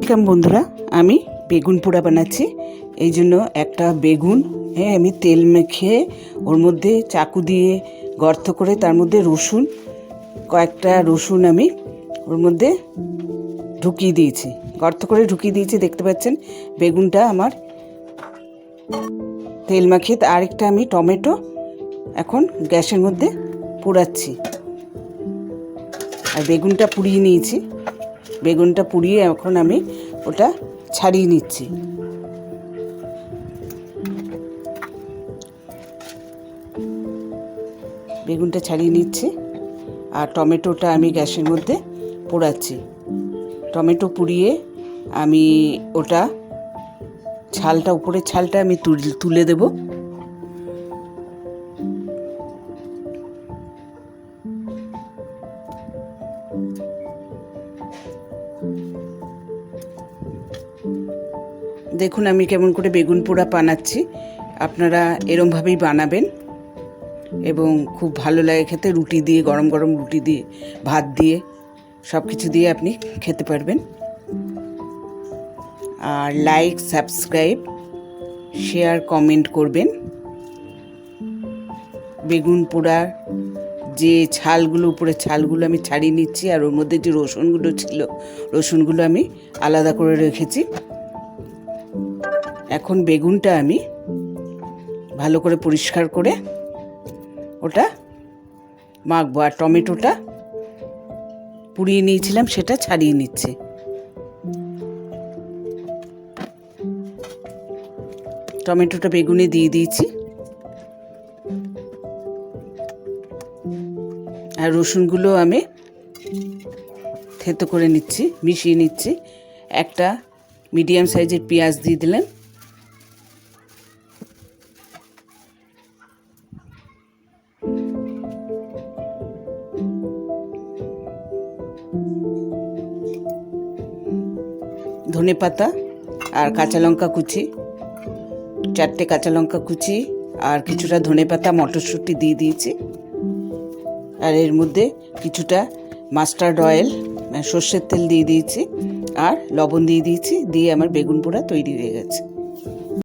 Welcome বন্ধুরা, আমি বেগুন পোড়া বানাচ্ছি। এই জন্য একটা বেগুন হ্যাঁ আমি তেল মেখে ওর মধ্যে চাকু দিয়ে গর্ত করে তার মধ্যে রসুন, কয়েকটা রসুন আমি ওর মধ্যে ঢুকিয়ে দিয়েছি। গর্ত করে ঢুকিয়ে দিয়েছি, দেখতে পাচ্ছেন? বেগুনটা আমার তেল মাখিয়ে আরেকটা আমি টমেটো এখন গ্যাসের মধ্যে পোড়াচ্ছি। আর বেগুনটা পুড়িয়ে নিয়েছি। বেগুনটা পুড়িয়ে এখন আমি ওটা ছাড়িয়ে নিচ্ছি। বেগুনটা ছাড়িয়ে নিচ্ছি আর টমেটোটা আমি গ্যাসের মধ্যে পোড়াচ্ছি। টমেটো পুড়িয়ে আমি ওটা ছালটা উপরের ছালটা আমি তুল- দেবো। দেখুন, আমি কেমন করে বেগুন পোড়া বানাচ্ছি। আপনারা এরমভাবেই বানাবেন এবং খুব ভালো লাগে খেতে। রুটি দিয়ে, গরম গরম রুটি দিয়ে, ভাত দিয়ে সব কিছু দিয়ে আপনি খেতে পারবেন। আর লাইক সাবস্ক্রাইব শেয়ার কমেন্ট করবেন। বেগুন পোড়ার যে ছালগুলো উপরে ছালগুলো আমি ছাড়িয়ে নিচ্ছি আর ওর মধ্যে যে রসুনগুলো ছিল, রসুনগুলো আমি আলাদা করে রেখেছি। এখন বেগুনটা আমি ভালো করে পরিষ্কার করে ওটা মাখবো আর টমেটোটা পুড়িয়ে নিয়েছিলাম, সেটা ছাড়িয়ে নিচ্ছে। টমেটোটা বেগুনে দিয়ে দিয়েছি। আর রসুনগুলো আমি থেতো করে নিচ্ছি, মিশিয়ে নিচ্ছি। একটা মিডিয়াম সাইজের পেঁয়াজ দিয়ে দিলেন ধনে পাতা আর কাঁচা লঙ্কা কুচি, চারটে কাঁচা লঙ্কা কুচি আর কিছুটা ধনে পাতা মটরশুঁটি দিয়ে দিয়েছি। আর এর মধ্যে কিছুটা মাস্টার্ড অয়েল সর্ষের তেল দিয়ে দিয়েছি আর লবণ দিয়ে দিয়েছি, দিয়ে আমার বেগুন পোড়া তৈরি হয়ে গেছে।